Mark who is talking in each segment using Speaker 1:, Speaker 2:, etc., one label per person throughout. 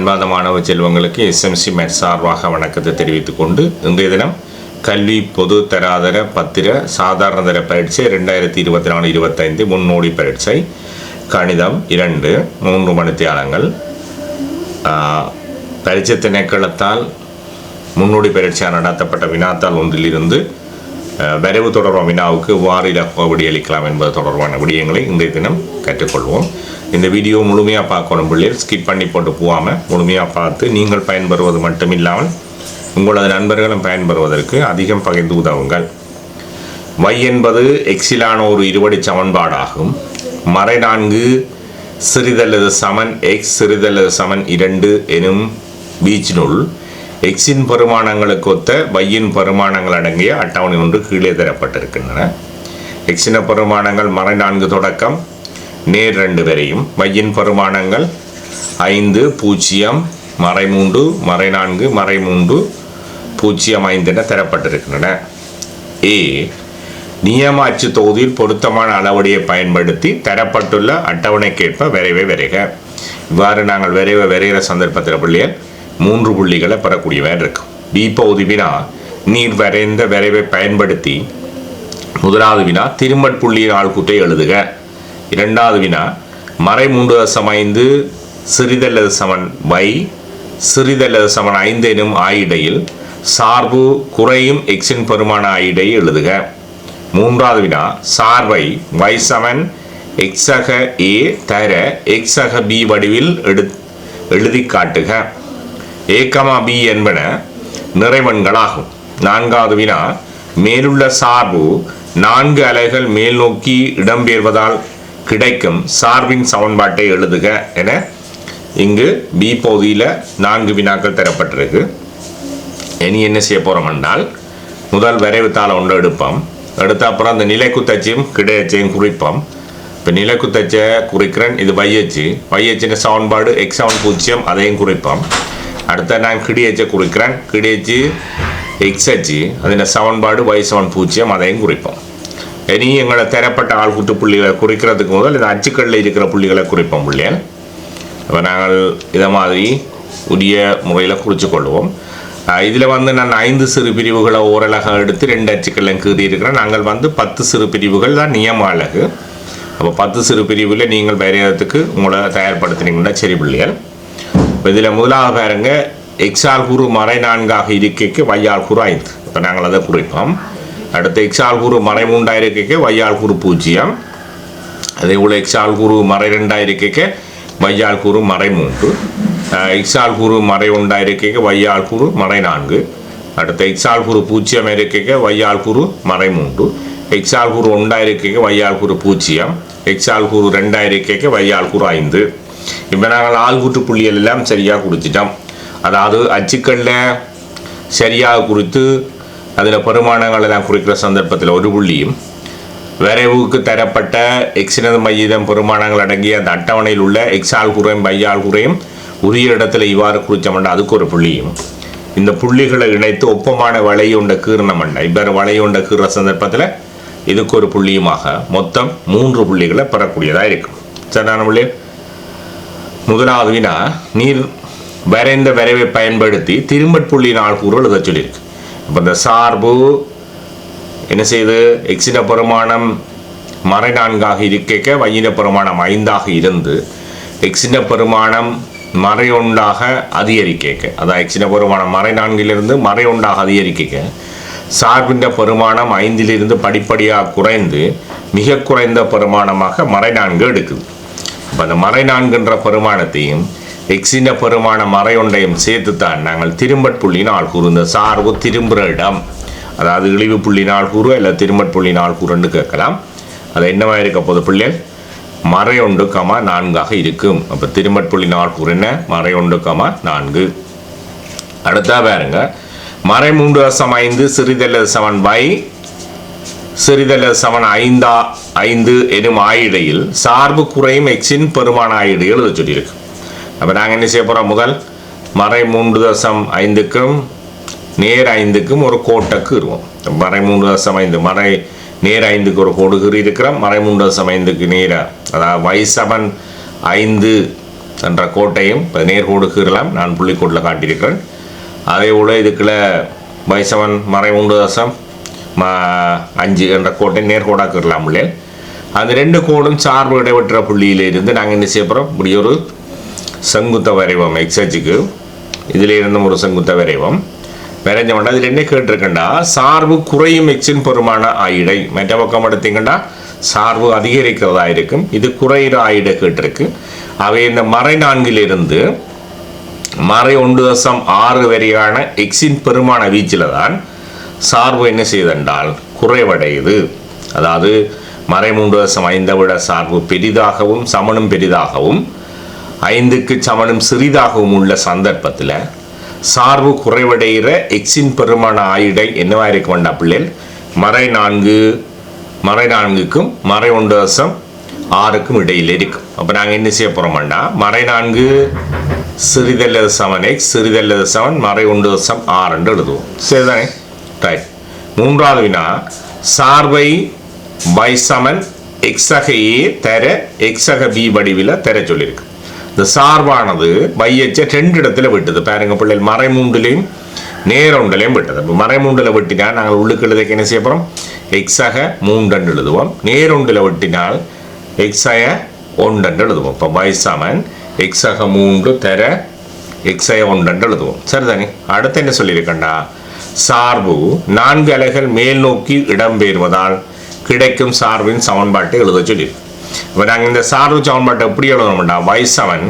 Speaker 1: அன்பாத மாணவ செல்வங்களுக்கு எஸ்எம்சி மெட் சார்பாக வணக்கத்தை தெரிவித்துக் கொண்டு இன்றைய தினம் கல்வி பொது தராதர பத்திர சாதாரண தர பரீட்சை ரெண்டாயிரத்தி இருபத்தி நாலு இருபத்தைந்து முன்னோடி பரீட்சை. கணிதம் இரண்டு மூன்று மணித்தியாலங்கள். பரீட்சை திணைக்களத்தால் முன்னோடி பரீட்சையாக நடத்தப்பட்ட வினாத்தாள் ஒன்றிலிருந்து வரைவு தொடர்பான வினாவுக்கு வார இலக்க விடியளிக்கலாம் என்பது தொடர்பான விடயங்களை இன்றைய தினம் கற்றுக்கொள்வோம். இந்த வீடியோ முழுமையாக பார்க்கணும் பிள்ளைகள். ஸ்கிப் பண்ணி போட்டு போகாமல் முழுமையாக பார்த்து நீங்கள் பயன்பெறுவது மட்டுமில்லாமல் உங்களது நண்பர்களும் பயன்பெறுவதற்கு அதிகம் பகிர்ந்து உதவுங்கள். வை என்பது எக்ஸிலான ஒரு இருவடி சமன்பாடாகும். மறை நான்கு சிறிதல்லது சமன் எக்ஸ் சிறிதல்லது சமன் இரண்டு எனும் பீச்சினுள் எக்ஸின் பரிமாணங்களுக்கு ஒத்த வையின் பரிமாணங்கள் அடங்கிய அட்டவணை ஒன்று கீழே தரப்பட்டிருக்கின்றன. எக்ஸின பரிமாணங்கள் மறை நான்கு தொடக்கம். நேர் ரெண்டு வரையும். வையின் பரிமாணங்கள் ஐந்து பூஜ்ஜியம் மறை மூன்று மறை நான்கு மறை மூன்று பூஜ்ஜியம் ஐந்து என தரப்பட்டிருக்கின்றன. ஏ நியமாச்சு தொகுதியில் பொருத்தமான அளவுடையை பயன்படுத்தி தரப்பட்டுள்ள அட்டவணைக்கேற்ப விரைவை விரைக. இவ்வாறு நாங்கள் விரைவை விரைகிற சந்தர்ப்பத்தில் பிள்ளையர் மூன்று புள்ளிகளை பெறக்கூடியவன் இருக்கும். பி பகுதி வினா நீர் வரைந்த விரைவை பயன்படுத்தி முதலாவது வினா திருமட் புள்ளியின் ஆள்கூட்டை எழுதுக. இரண்டாவது வினா மறை மூன்று தசம் ஐந்து சிறிதல்லது சமன் வை சிறிதல்லது சமன் ஐந்து எனும் ஆயிடையில் சார்பு குறையும் எக்ஸின் பெருமான ஆயிடையை எழுதுக. மூன்றாவது வினா சார்பை வை சமன் எக்ஸக ஏ தர எக்ஸக பி வடிவில் எடு எழுதி காட்டுக. ஏகமா பி என்பன நிறைவன்களாகும். நான்காவது வினா மேலுள்ள சார்பு நான்கு அலைகள் மேல் நோக்கி இடம்பெயர்வதால் கிடைக்கும் சார்பின் சமன்பாட்டை எழுதுக என இங்கு பி பகுதியில் நான்கு வினாக்கள் தரப்பட்டிருக்கு. இனி என்ன செய்ய போகிறோம் என்றால் முதல் வரைவு ஒன்று எடுப்போம். எடுத்த அப்புறம் அந்த நிலைக்குத்தச்சையும் கிடையச்சையும் குறிப்போம். இப்போ நிலைக்குத்தச்சை குறிக்கிறேன் இது வையச்சு வையச்சின சமன்பாடு எக்ஸ் செவன் பூஜ்ஜியம் அதையும் குறிப்போம். அடுத்த நான் கிடியச்சை குறிக்கிறேன். கிடியச்சு எக்ஸ் அச்சு. அதில் சமன்பாடு ஒய் செவன் பூஜ்ஜியம் அதையும் குறிப்போம். இனி எங்களை தரப்பட்ட ஆள்கூட்டு புள்ளிகளை குறிக்கிறதுக்கு முதல் இந்த அச்சுக்களில் இருக்கிற புள்ளிகளை குறிப்போம் புள்ளியல் அப்போ நாங்கள் இதை மாதிரி உரிய முறையில் குறித்து கொள்வோம் இதில் வந்து நான் ஐந்து சிறு பிரிவுகளை ஓரளக எடுத்து ரெண்டு அச்சுக்கள்லாம் கீறி இருக்கிறேன். நாங்கள் வந்து பத்து சிறு பிரிவுகள் தான் நியம அழகு அப்போ பத்து சிறு பிரிவில் நீங்கள் வரையறதுக்கு உங்களை தயார்படுத்தினீங்கன்னா சரி பிள்ளைகள் இப்போ இதில் முதலாவது பாருங்க எக்ஸால் குரு மறை நான்காக இருக்கைக்கு வையால் குரு ஐந்து. இப்போ நாங்கள் அதை குறிப்போம். அடுத்து எக்ஸால் குரு மறை மூன்றாக இருக்கைக்கு வையால் குரு பூஜ்ஜியம். அதே போல் எக்ஸால் குரு மறை ரெண்டாக இருக்கைக்கு வையால் குரு மறை மூன்று. எக்ஸால் குரு மறை ஒன்றாக இருக்கைக்கு வையால் குரு மறை நான்கு. அடுத்து எக்ஸால் குரு பூஜ்ஜியம் இருக்கைக்கு வையால் குரு மறை மூன்று. எக்ஸால் குரு ஒன்றாக இருக்கைக்கு வையால் குரு பூஜ்ஜியம். எக்ஸால் குரு ரெண்டாக இருக்கைக்கு வையால் குரு ஐந்து. இப்போ நாங்கள் ஆள்கூட்டு புள்ளிகள் எல்லாம் சரியாக கொடுத்துட்டோம். அதாவது அச்சுக்களில் சரியாக குறித்து அதில் பெருமானங்கள் எல்லாம் குறிக்கிற சந்தர்ப்பத்தில் ஒரு புள்ளியும் வரைவுக்கு தரப்பட்ட எக்ஸினது மையம் பெருமானங்கள் அடங்கிய அந்த அட்டவணையில் உள்ள எக்ஸால் குறையும் பையால் குறையும் உரிய இடத்துல இவ்வாறு குறிச்சோம்னா அதுக்கு ஒரு புள்ளியும். இந்த புள்ளிகளை இணைத்து ஒப்பமான வளையுண்ட கீரணமண்டா இவ்வாறு வளையுண்ட கீற சந்தர்ப்பத்தில் இதுக்கு ஒரு புள்ளியுமாக மொத்தம் மூன்று புள்ளிகளை பெறக்கூடியதாக இருக்கும். சரியான புள்ளி முதலாவது வினா நீர் வரைந்த வரைவை பயன்படுத்தி திரும்பட் புள்ளி நாள் கூறு எழுத சொல்லியிருக்கு. இப்போ இந்த சார்பு என்ன செய்து? எக்ஸின பெருமானம் மறை நான்காக இருக்க வையின பெருமானம் ஐந்தாக இருந்து எக்ஸின பெருமானம் மறை ஒன்றாக அதிகரிக்க அதான் எக்ஸின பெருமானம் மறை நான்கிலிருந்து மறை ஒன்றாக அதிகரிக்க சார்பின்ற பெருமானம் ஐந்திலிருந்து படிப்படியாக குறைந்து மிக குறைந்த பெருமானமாக மறை நான்கு எடுக்குது. அப்போ அந்த மறை நான்குன்ற பெருமானத்தையும் எக்ஸின பெருமான மறை ஒன்றையும் நாங்கள் திரும்பட் புள்ளினால் கூறு. இந்த சார்பு திரும்புகிற இடம். அதாவது இழிவு புள்ளி நாள் கூறு இல்லை திருமட் புள்ளி நாள் கூறுன்னு கேட்கலாம். அது என்னவா இருக்க போது பிள்ளைகள்? மறை ஒன்று கமா நான்காக இருக்கும். அப்போ திருமட் புள்ளி நாள் கூறு என்ன? மறை ஒன்று கமா நான்கு. அடுத்தா பாருங்க. மறை மூன்று வசம் ஐந்து சிறிதல்ல சமன் பை சிறிதல்ல சமன் ஐந்தா ஐந்து எனும் ஆயிடையில் சார்பு குறையும் எக்ஸின் பெருமான ஆயிடுகள் எழுத சொல்லியிருக்கு. அப்போ நாங்கள் என்ன செய்ய போகிறோம் முதல் மறை மூன்று தசம் ஐந்துக்கும் நேர் ஐந்துக்கும் ஒரு கோட்டக்கு இருவோம் மறை மூன்று தசம் ஐந்து மறை நேர் ஐந்துக்கு ஒரு கோடு இருக்கிறோம். மறை மூன்று தசம் ஐந்துக்கு நேராக அதாவது வைசவன் ஐந்து என்ற கோட்டையும் இப்போ நேர்கோடு நான் புள்ளிக்கோட்டில் காட்டியிருக்கிறேன். அதே போல் இதுக்குள்ள வைசவன் மறை மூன்று தசம் அஞ்சு என்ற கோட்டை நேர்கோடாக கீறலாம் பிள்ளைகள் அந்த ரெண்டு கோடும் சார்பு இடைவெற்ற புள்ளியிலிருந்து நாங்கள் என்ன செய்ய போகிறோம் இப்படி ஒரு செங்குத்த வரைவோம் எக்ஸச்சுக்கு. இதில் இருந்தும் ஒரு செங்குத்த வரைவோம். வரைஞ்ச மாட்டா அதில் என்ன கேட்டிருக்கண்டா? சார்பு குறையும் எக்ஸின் பெருமான ஆயிடை. மற்ற பக்கம் எடுத்தீங்கன்னா சார்பு அதிகரிக்கிறதா இருக்கும். இது குறையிற ஆயிடை கேட்டிருக்கு. அவை இந்த மறை நான்கிலிருந்து மறை ஒன்று தசம் ஆறு வரையான எக்ஸின் பெருமான வீச்சில் தான் சார்பு என்ன செய்தென்றால் குறைவடையுது. அதாவது மறைமூன்று வருஷம் ஐந்தவிட ஐந்தை விட சார்பு பெரிதாகவும் சமணம் பெரிதாகவும் ஐந்துக்கு சமணம் சிறிதாகவும் உள்ள சந்தர்ப்பத்தில் சார்பு குறைவடைகிற எக்ஸின் பெருமான ஆயுடை என்னவா இருக்க வேண்டாம் பிள்ளைகள்? மறை நான்கு மறை நான்குக்கும் மறை ஒன்று வருஷம் ஆறுக்கும் இடையில் இருக்கும். அப்போ நாங்கள் என்ன செய்ய போகிறோம்னா மறை நான்கு சிறிதல்லது சமன் எக்ஸ் சிறிதல்லது சமன் மறை ஒன்று வருஷம் ஆறு என்று எழுதுவோம். சரிதானே? ரைட் மூன்றாவது வினா சார்பை பை சமன் எக்ஸக ஏ தர எக்ஸக பி வடிவில் தர சொல்லியிருக்கு இந்த சார்பானது பையச்ச ரெண்டு இடத்துல விட்டது. பாருங்க பிள்ளைகள் மறைமூண்டிலையும் மூன்றுலையும் விட்டது. இப்போ மறைமூண்டில் வெட்டினால் நாங்கள் உள்ளுக்கு எழுதுக்கு என்ன செய்ய போகிறோம் எக்ஸக மூண்டன்று எழுதுவோம். நேர் வெட்டினால் எக்ஸய ஒன்றன்று எழுதுவோம். இப்போ பை சமன் எக்ஸக மூன்று தர எக்ஸய ஒன்றன்று எழுதுவோம். சரிதானே? அடுத்து என்ன சொல்லியிருக்கண்டா சார்பு நான்கு அலைகள் மேல் நோக்கி இடம்பெயர்வதால் கிடைக்கும் சார்பின் சமன்பாட்டை எழுத சொல்லியிருக்கு இப்போ நாங்கள் இந்த சார்பு சமன்பாட்டை எப்படி எழுதணும்டா வை செவன்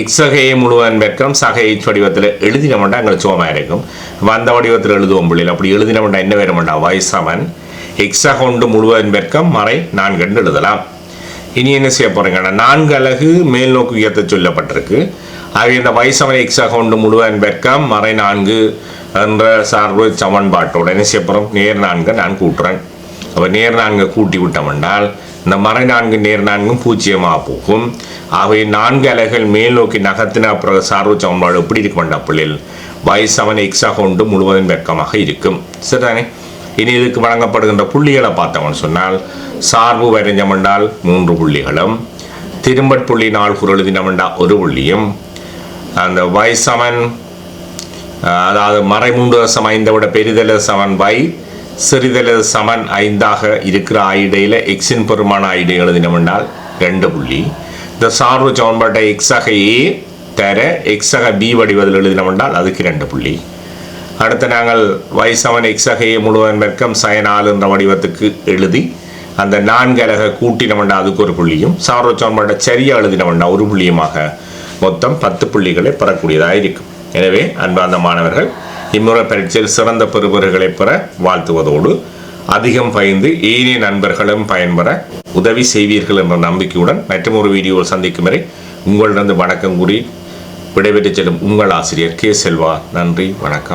Speaker 1: எக்ஸகையை முழுவதன் பெற்றம் சகை வடிவத்தில் எழுதினோம்டா எங்களுக்கு சுகமாக இருக்கும். வந்த வடிவத்தில் எழுதுவோம் பிள்ளைகள் அப்படி எழுதினோம்டா என்ன வேணும்டா வை செவன் எக்ஸக ஒன்று முழுவன் பெற்கம் மறை நான்கு எழுதலாம். இனி என்ன செய்ய போகிறீங்கன்னா நான்கு அலகு மேல் நோக்கு உயர்த்த சொல்லப்பட்டிருக்கு. ஆகிய இந்த வைசவன் எக்ஸாக ஒன்று முழுவன் பெருக்கம் மறை நான்கு என்ற சார்பு சமன்பாட்டோட என்ன நேர் நான்கு நான் கூட்டுறேன். அப்போ நேர் நான்கு கூட்டி விட்டோம் என்றால் இந்த மறை நான்கு நேர் நான்கும் பூஜ்ஜியமாக போகும். ஆகவே நான்கு அலைகள் மேல் நோக்கி நகர்த்தின பிறகு சார்பு சமன்பாடு எப்படி இருக்கும் என்ற பிள்ளைகள் வைசவன் எக்ஸாக கொண்டு முழுவதும் வெட்கமாக இருக்கும். சரிதானே? இனி இதுக்கு வழங்கப்படுகின்ற புள்ளிகளை பார்த்தோம்னு சொன்னால் சார்பு வரைஞ்சமண்டால் மூன்று புள்ளிகளும் திரும்பட் புள்ளி நாள் குரழுதினமெண்டா ஒரு புள்ளியும் அந்த வை சமன் அதாவது மறை மூன்று தசம் ஐந்தை விட பெரிதல சமன் வை சிறிதல சமன் ஐந்தாக இருக்கிற ஆயிடையில் எக்ஸின் பெருமான ஆயிடை எழுதினமென்றால் ரெண்டு புள்ளி. இந்த சார்பு சமன்பாட்டை எக்ஸாக ஏ தர எக்ஸாக பி வடிவத்தில் எழுதினமென்றால் அதுக்கு ரெண்டு புள்ளி. அடுத்து நாங்கள் வை y செவன் எக்ஸகையை முழுவதும் வர்க்கம் சயனாலு என்ற வடிவத்துக்கு எழுதி அந்த நான்கு அலக கூட்டினவண்டா அதுக்கு ஒரு புள்ளியும் சார்வ சமன்பாட்டை சரியாக எழுதினவண்டா ஒரு புள்ளியுமாக மொத்தம் பத்து புள்ளிகளை பெறக்கூடியதாக இருக்கும் எனவே அன்பார்ந்த மாணவர்கள் இம்முறை பரீட்சையில் சிறந்த பெறுபவர்களை பெற வாழ்த்துவதோடு அதிகம் பயந்து ஏனைய நண்பர்களும் பயன்பெற உதவி செய்வீர்கள் என்ற நம்பிக்கையுடன் மற்றும் ஒரு வீடியோவில் சந்திக்கும் வரை உங்களிடம் வணக்கம் கூறி விடைபெற்று செல்லும் உங்கள் ஆசிரியர் கே செல்வா. நன்றி வணக்கம்.